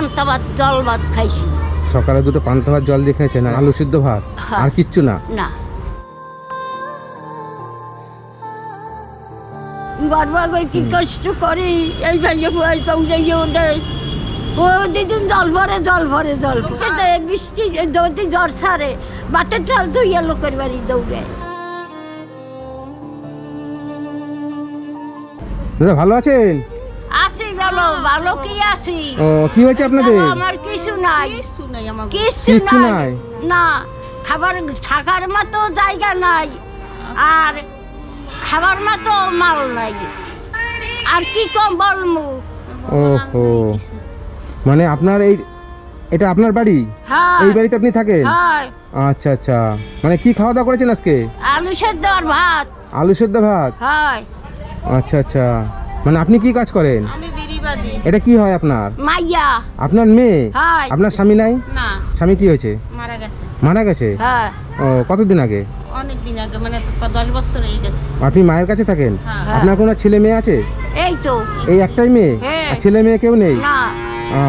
পান্তা ভাত জল ভাত খাইছি। সকালে দুটো পান্তা ভাত জল দিয়ে খেয়েছেন আলু সিদ্ধ ভাত? হ্যাঁ। আর কিচ্ছু না? না। বারবার করে কি কষ্ট করি এই ভাইয়ে ফুয়াই সঙ্গে ওঠে ও দিদিন জল ভরে জল ভরে জল বৃষ্টি যদি জ্বর সারে বাতের চাল তো ইয়ে লোকের বাড়ি দৌড়ে দাদা ভালো আছেন? গেল ভালো কি আসি ও কি হয়েছে আপনাদের? আমার কিছু নাই। কিছু নাই আমার কিছু নাই। নাই? না খাবার থাকার মতো জায়গা নাই। আর খাবার মতো মাল নাই। আর কি কম বলমু ওহো। মানে আপনার এই এটা আপনার বাড়ি? হ্যাঁ। এই বাড়িতে আপনি থাকেন? হ্যাঁ। আচ্ছা আচ্ছা। মানে কি খাওয়া দাওয়া করেছেন আজকে? আলু সেদ্ধ আর ভাত। আলু সেদ্ধ ভাত? হয়। আচ্ছা আচ্ছা। মানে আপনি কি কাজ করেন? আমি বিড়িবাদী এটা কি হয় আপনার? মাইয়া। আপনার মেয়ে? হয়। আপনার স্বামী নাই? না। স্বামী কি হয়েছে? মারা গেছে। মারা গেছে? হ্যাঁ। ও কতদিন আগে? অনেক দিন আগে মানে প- দশ বছর হয়ে গেছে। আপনি মায়ের কাছে থাকেন? হ্যাঁ। আপনার কোনো ছেলে মেয়ে আছে? এই তো। এই একটাই মেয়ে? হ্যাঁ। আর ছেলে মেয়ে কেউ নেই? না।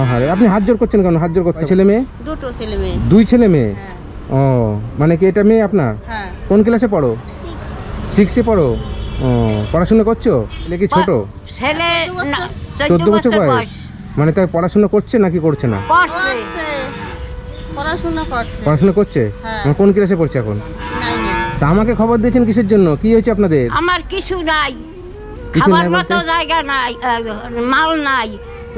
আহারে, আপনি হাত জোর করছেন কেন? হাত জোর করতে ছেলে মেয়ে? দুটো ছেলে মেয়ে। দুই ছেলে মেয়ে? হ্যাঁ। ও মানে কি এটা মেয়ে আপনার? হ্যাঁ। কোন ক্লাসে পড়ো? সিক্সে পড়ো? ও পড়াশোনা করছ? ছেলে কি ছোট? ছেলে না, চোদ্দ বছর বয়স। মানে তাই পড়াশোনা করছে নাকি করছে না? পড়ছে পড়াশোনা করছে। পড়াশোনা করছে? হ্যাঁ। মানে কোন ক্লাসে পড়ছে এখন? তা আমাকে খবর দিয়েছেন কিসের জন্য? কি হয়েছে আপনাদের? আমার কিছু নাই। খাবার মতো জায়গা নাই মাল নাই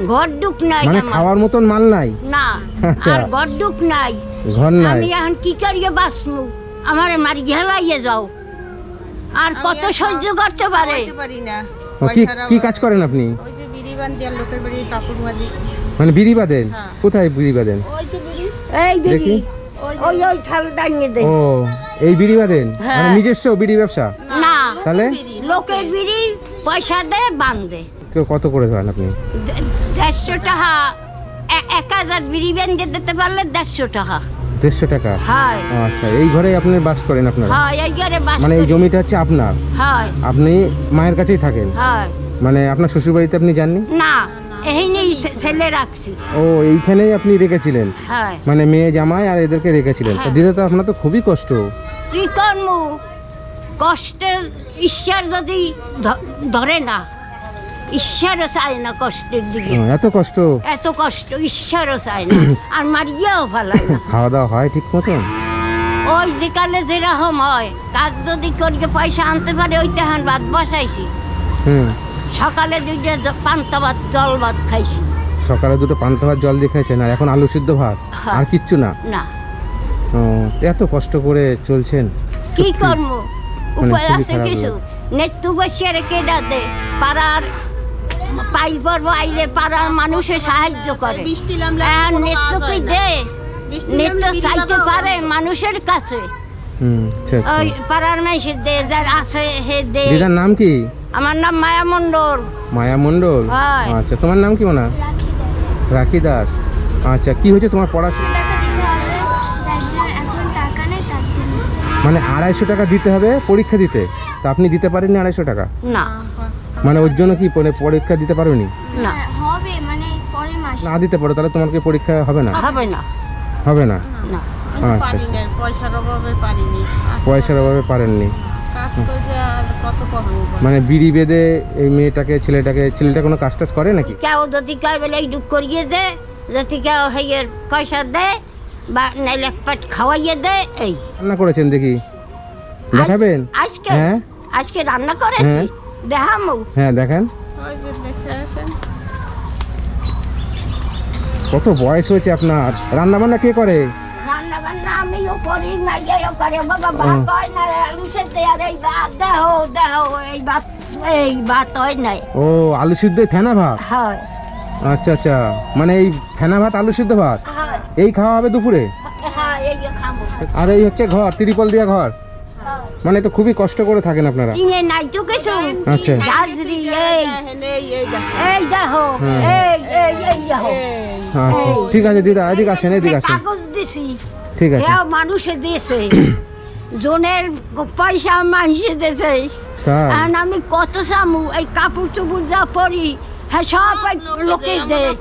ঘর ডুক নাই মানে খাওয়ার মতন মাল নাই? না আচ্ছা। আর ঘর ডুক নাই। ঘর নাই? আমি এখন কি করিয়ে বাঁচমু আমারে মারি ঘেলাইয়ে যাও। আর কত সহ্য করতে পারে? কি। কাজ করেন আপনি? ওই যে বিড়ি বান্ধি আর লোকের বাড়ি কাপড় মাঝি মানে বিড়ি বাঁধেন হ্যাঁ। কোথায় বিড়ি বাঁধেন ওই যে বিড়ি এই। দেখি। ওই ওই ওই দাঁড়িয়ে দে। ও এই বিড়ি বাঁধেন হ্যাঁ। মানে নিজস্ব বিড়ি ব্যবসা না। তাহলে? লোকের। বিড়ি পয়সা দে বান্ধে কেউ কত করে দেন আপনি? দেড়শো টাকা। এক হাজার বিড়ি বেঁধে দিতে পারলে দেড়শো টাকা। দেড়শো টাকা? আচ্ছা এই ঘরে আপনি বাস করেন আপনারা? হয় মানে এই জমিটা হচ্ছে আপনার? আপনি মায়ের কাছেই থাকেন? হয়। মানে আপনার শ্বশুর বাড়িতে আপনি যাননি? না এই নেই ছেলে রাখছি। ও এইখানেই আপনি রেখেছিলেন? হয়। মানে মেয়ে জামাই আর এদেরকে রেখেছিলেন। হ্যাঁ। দিদা তো আপনার তো খুবই কষ্ট। কি করমু কষ্টে ঈশ্বর যদি ধরে না ঈশ্বরও চায় না কষ্টের দিকে। এত কষ্ট? এত কষ্ট ঈশ্বরও চায় না। আর মারিয়াও না। খাওয়া দাওয়া হয় ঠিক মতন? ওই যেকালে যেরকম হয় কাজ যদি করিয়ে পয়সা আনতে পারে ওইটা তখন ভাত বসাইছি। হুম। সকালে দুইটা জ- পান্তা ভাত জল ভাত খাইছি। সকালে দুটো পান্তা ভাত জল দিয়ে খেয়েছেন আর এখন আলু সিদ্ধ ভাত? হ্যাঁ। আর কিচ্ছু না? না। ও, এত কষ্ট করে চলছেন। কি করব? মানে উপায় খুবই আছে খারাপ কিছু? নেতু বসিয়ে রেখে ডাতে পাড়ার পাই পর্ব আইলে পাড়ার মানুষে সাহায্য করে। বৃষ্টি নামলে এখন কোনো কি হয় না। দে? বৃষ্টি নেত্য নামলে বিড়ি চাইতে পারে মানুষের কাছে। ওই পাড়ার মানুষের দে যার আছে হে দে। দিদার নাম কি? আমার নাম মায়া মণ্ডল। মায়া মণ্ডল। আচ্ছা তোমার নাম কি মানা? রাখি দাস। আচ্ছা কি হয়েছে তোমার পড়াশোনা মানে আড়াইশো টাকা দিতে হবে পরীক্ষা দিতে? তা আপনি দিতে পারেননি আড়াইশো টাকা? না। মানে ওর জন্য কি মানে পরীক্ষা দিতে পারোনি? না। হবে মানে পরের মাসে। না দিতে পারো তাহলে তোমার কি পরীক্ষা হবে না? হবে না। হবে না? না। আচ্ছা, পয়সার অভাবে পারিনি। পয়সার অভাবে পারেননি। মানে বিড়ি বেঁধে এই মেয়েটাকে ছেলেটাকে ছেলেটা কোনো কাজ টাজ করে নাকি? কেউ যদি কেউ বলে এই ডুক করিয়ে দে যদি কেউ হেয়ের পয়সা দে বা নাইলে পেট খাওয়াইয়ে দে এই। রান্না করেছেন দেখি। দেখাবেন? আজকে? হ্যাঁ। আজকে রান্না করেছি। হ্যাঁ। দেখামু। হ্যাঁ দেখেন। ওই যে দেখে আসেন। কত বয়স হয়েছে আপনার। রান্না বান্না কে করে? রান্না বান্না আমিও করি মাইয়াও করে। বাবা ভাত হয় না আলু সেদ্ধ আর এই ভাত দেহ দেহ এই ভাত এই ভাত হয় নাই। ও আলু সিদ্ধ ফেনা ভাত? হয়। আচ্ছা আচ্ছা। মানে এই ফেনা ভাত আলু সিদ্ধ ভাত? এই খাওয়া হবে দুপুরে? হ্যাঁ এই যে খাব। আর এই হচ্ছে ঘর ত্রিপল দিয়া ঘর? মানে তো খুবই কষ্ট করে থাকেন আপনারা। কিনে নাই তো কিছু? আচ্ছা। দার্জিলিং এই। এই এই দেখেন এই দেখো হ্যাঁ। এই এই এই দেখো। আচ্ছা। ঠিক আছে দিদা এদিকে আসেন এদিকে আসেন। কাগজ দিছি। ঠিক আছে। হ্যাঁ মানুষে দিয়েছে। জনের পয়সা মানুষে দিয়েছে। আর আমি কত সামু এই কাপড় চুপুর যা পরি হ্যাঁ সব লোকে দেয়।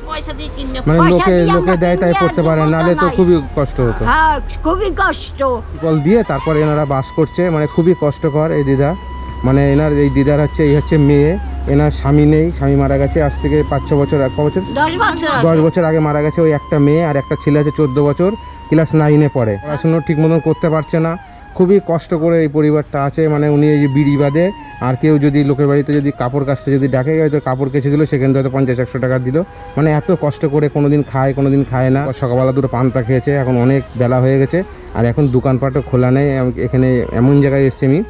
মানে লোকে লোকে দেয় তাই করতে পারে নাহলে তো খুবই কষ্ট হতো। হ্যাঁ খুবই কষ্ট। কল দিয়ে তারপরে এনারা বাস করছে মানে খুবই কষ্টকর এই দিদা। মানে এনার এই দিদার হচ্ছে এই হচ্ছে মেয়ে। এনার স্বামী নেই স্বামী মারা গেছে আজ থেকে পাঁচ ছ বছর এক বছর? দশ বছর আগে। মারা গেছে ওই একটা মেয়ে আর একটা ছেলে আছে চোদ্দ বছর ক্লাস নাইনে পড়ে। পড়াশুনো ঠিক মতন করতে পারছে না। খুবই কষ্ট করে এই পরিবারটা আছে মানে উনি এই যে বিড়ি বাদে আর কেউ যদি লোকের বাড়িতে যদি কাপড় কাচতে যদি ডাকে হয়তো কাপড় কেচে দিল সেখানে হয়তো পঞ্চাশ একশো টাকা দিল। মানে এত কষ্ট করে কোনো দিন খায় কোনো দিন খায় না। সকালবেলা দুটো পান্তা খেয়েছে এখন অনেক বেলা হয়ে গেছে আর এখন দোকানপাটও খোলা নেই এখানে এমন জায়গায় এসছি আমি।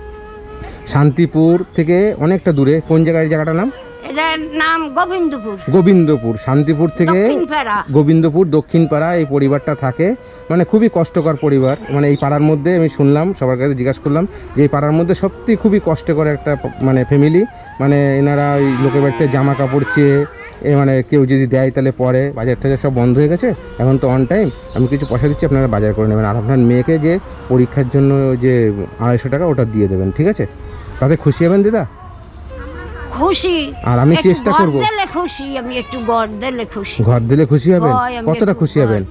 শান্তিপুর থেকে অনেকটা দূরে। কোন জায়গায় জায়গাটার নাম? এটার নাম গোবিন্দপুর। গোবিন্দপুর। শান্তিপুর থেকে গোবিন্দপুর দক্ষিণ পাড়া এই পরিবারটা থাকে। মানে খুবই কষ্টকর পরিবার। মানে এই পাড়ার মধ্যে আমি শুনলাম সবার কাছে জিজ্ঞাসা করলাম যে এই পাড়ার মধ্যে সত্যি খুবই কষ্টকর একটা প- মানে ফ্যামিলি মানে এনারা ওই লোকের বাড়িতে জামা কাপড় চেয়ে এ মানে কেউ যদি দেয় তাহলে পরে বাজার টাজার সব বন্ধ হয়ে গেছে। এখন তো অন টাইম আমি কিছু পয়সা দিচ্ছি আপনারা বাজার করে নেবেন। আর আপনার মেয়েকে যে পরীক্ষার জন্য যে আড়াইশো টাকা ওটা দিয়ে দেবেন ঠিক আছে? তাতে খুশি হবেন দিদা? খুশি। আর আমি চেষ্টা করব। দিলে খুশি আমি একটু গড় দিলে খুশি। ঘর দিলে খুশি হবেন? কতটা খুশি হবেন?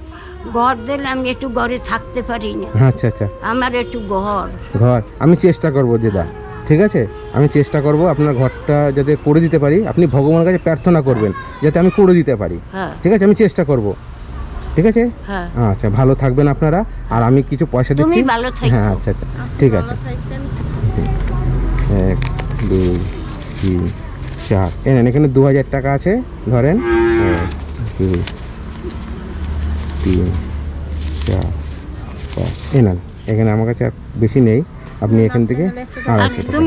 ঘর দিলে আমি একটু ঘরে থাকতে পারি না। আচ্ছা আচ্ছা। আমার একটু ঘর। ঘর। আমি চেষ্টা করব দিদা। ঠিক আছে? আমি চেষ্টা করব আপনার ঘরটা যাতে করে দিতে পারি। আপনি ভগবানের কাছে প্রার্থনা করবেন যাতে আমি করে দিতে পারি। হ্যাঁ। ঠিক আছে? আমি চেষ্টা করব। ঠিক আছে? হ্যাঁ। আচ্ছা ভালো থাকবেন আপনারা। আর আমি কিছু পয়সা দিচ্ছি। হ্যাঁ আচ্ছা আচ্ছা। ঠিক আছে। এক দুই তিন চার। এ নেন এখানে দু হাজার টাকা আছে ধরেন। এক দুই তিন চার পাঁচ। এ নেন এখানে আমার কাছে আর বেশি নেই। আপনি এখান থেকে আড়াইশো টাকা।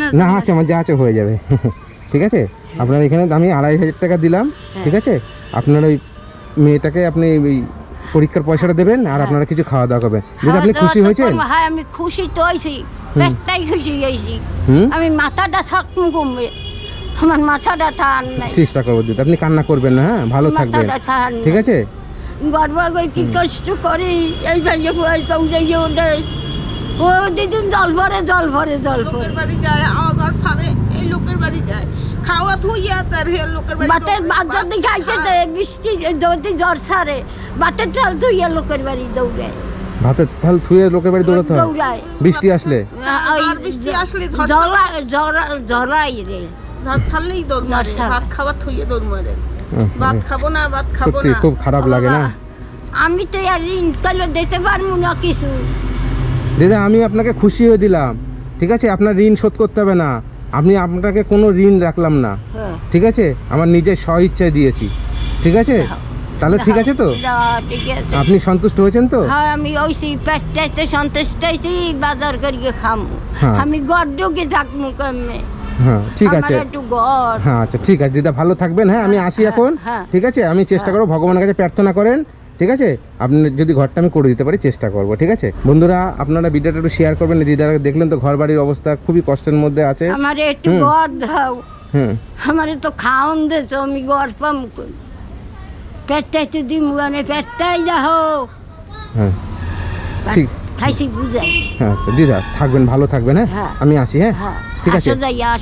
না না আছে আমার যা আছে হয়ে যাবে। ঠিক আছে? আপনার এখানে আমি আড়াই হাজার টাকা দিলাম ঠিক আছে? আপনার ওই মেয়েটাকে আপনি ওই পরীক্ষার পয়সাটা দেবেন আর আপনারা কিছু খাওয়া দাওয়া করবেন। যদি আপনি খুশি হয়েছেন হ্যাঁ আমি খুশি তো হয়েছি। পেটটাই খুশি হুম? আমি মাথাটা থাকুন কমবে আমার মাথাটা থান নাই চেষ্টা করব দিদি আপনি কান্না করবেন না হ্যাঁ? ভালো থাকবেন। ঠিক আছে? গর্ব করে কি কষ্ট করি? এই ভাইয়ে ফুয়াই সঙ্গে গিয়ে ওঠে ও দিদিন জল ভরে জল ভরে জল ভরে। বাড়ি যায় আওয়াজ আর এই লোকের বাড়ি যায়। খাওয়া থুইয়া তার হে লোকের বাড়ি বাতে দৌড়ে। বাদ খাইতে দে বৃষ্টি জ্বর সারে বাতের চাল ধুইয়া লোকের বাড়ি দৌড়ে। ভাতের থাল থুয়ে লোকের বাড়ি দৌড়াতে হয়। দৌড়ায়। বৃষ্টি আসলে? আর বৃষ্টি আসলে ঝড় জলা জলা জলাই রে। ঝড় ছাড়লেই দৌড় মারে ভাত খাবার দৌড় মারে। ভাত খাব না ভাত খাব না। খুব খারাপ লাগে না? আমি তো আর ঋণ করলে দিতে পারব না কিছু? দিদা আমি আপনাকে খুশি হয়ে দিলাম। ঠিক আছে? আপনার ঋণ শোধ করতে হবে না। আমি আপনাকে কোনো ঋণ রাখলাম না। হ্যাঁ। ঠিক আছে? আমার নিজের স্ব ইচ্ছায় দিয়েছি। ঠিক আছে? তাহলে ঠিক আছে তো? ঠিক আছে। আপনি সন্তুষ্ট হয়েছেন তো? হ্যাঁ আমি ওইসি পেটটাইতে সন্তুষ্ট হয়েছি বাজার করিয়ে খামু। হ্যাঁ। আমি গড্ডকে থাকব কমে হ্যাঁ ঠিক আছে। হ্যাঁ আচ্ছা ঠিক আছে দিদা ভালো থাকবেন। হ্যাঁ আমি আসি এখন হ্যাঁ। ঠিক আছে? আমি চেষ্টা করব ভগবানের কাছে প্রার্থনা করেন ঠিক আছে? আপনি যদি ঘরটা আমি করে দিতে পারি চেষ্টা করব ঠিক আছে? বন্ধুরা আপনারা ভিডিওটা একটু শেয়ার করবেন দিদারা দেখলেন তো ঘর বাড়ির অবস্থা খুবই কষ্টের মধ্যে আছে। আমার একটু হুম। ঘর দাও। হুম। আমার তো খাওন দেছো আমি ঘর পাম। কই পেটটাইতে দিম মানে পেটটাই যাও হ্যাঁ। ঠিক। খাইছি বুঝাই হ্যাঁ আচ্ছা দিদা থাকবেন ভালো থাকবেন হ্যাঁ? হ্যাঁ। আমি আসি হ্যাঁ? হ্যাঁ। ঠিক আছে।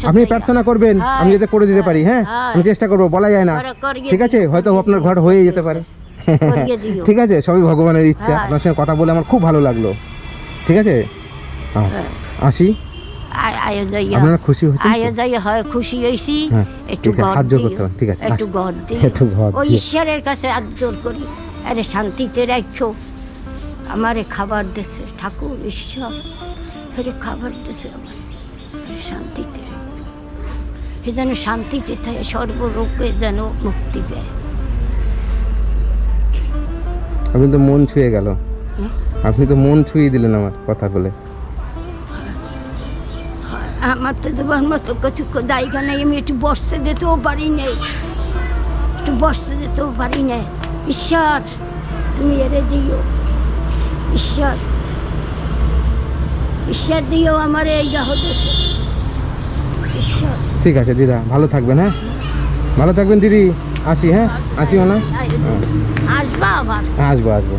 আপনি প্রার্থনা করবেন আমি যাতে করে দিতে পারি হ্যাঁ। আমি চেষ্টা করব বলা যায় না। ঠিক আছে? হয়তো আপনার ঘর হয়ে যেতে পারে। ঠিক আছে? সবই ভগবানের ইচ্ছা। আপনার সঙ্গে কথা বলে আমার খুব ভালো লাগল। ঠিক আছে। আসি। আপনারা খুশি হয় খুশি হয়েছি। হ্যাঁ, একটু ঘর দিও। একটু ঘর দিও। ওই ঈশ্বরের কাছে আদর করি আরে শান্তিতে রাখো আমারে খাবার দেছে ঠাকুর ঈশ্বর ফেরে খাবার দেছে আমার। শান্তিতে এ যেন শান্তিতে থাকে সর্বরোগে যেন মুক্তি দেয় আপনি তো মন ছুঁয়ে গেল। আপনি তো মন ছুঁয়ে দিলেন আমার কথা বলে আমার তো দেবার মতো কিছু জায়গা নেই আমি একটু বসতে যেতেও পারি নাই। একটু বসতে যেতেও পারি নাই। ঈশ্বর তুমি এরে দিও। ঈশ্বর ঈশ্বর দিও আমার এই যা হতেছে ঈশ্বর। ঠিক আছে দিদা ভালো থাকবেন হ্যাঁ? ভালো থাকবেন দিদি। আসি হ্যাঁ? আসি না আসবা আবার। আসব আসব।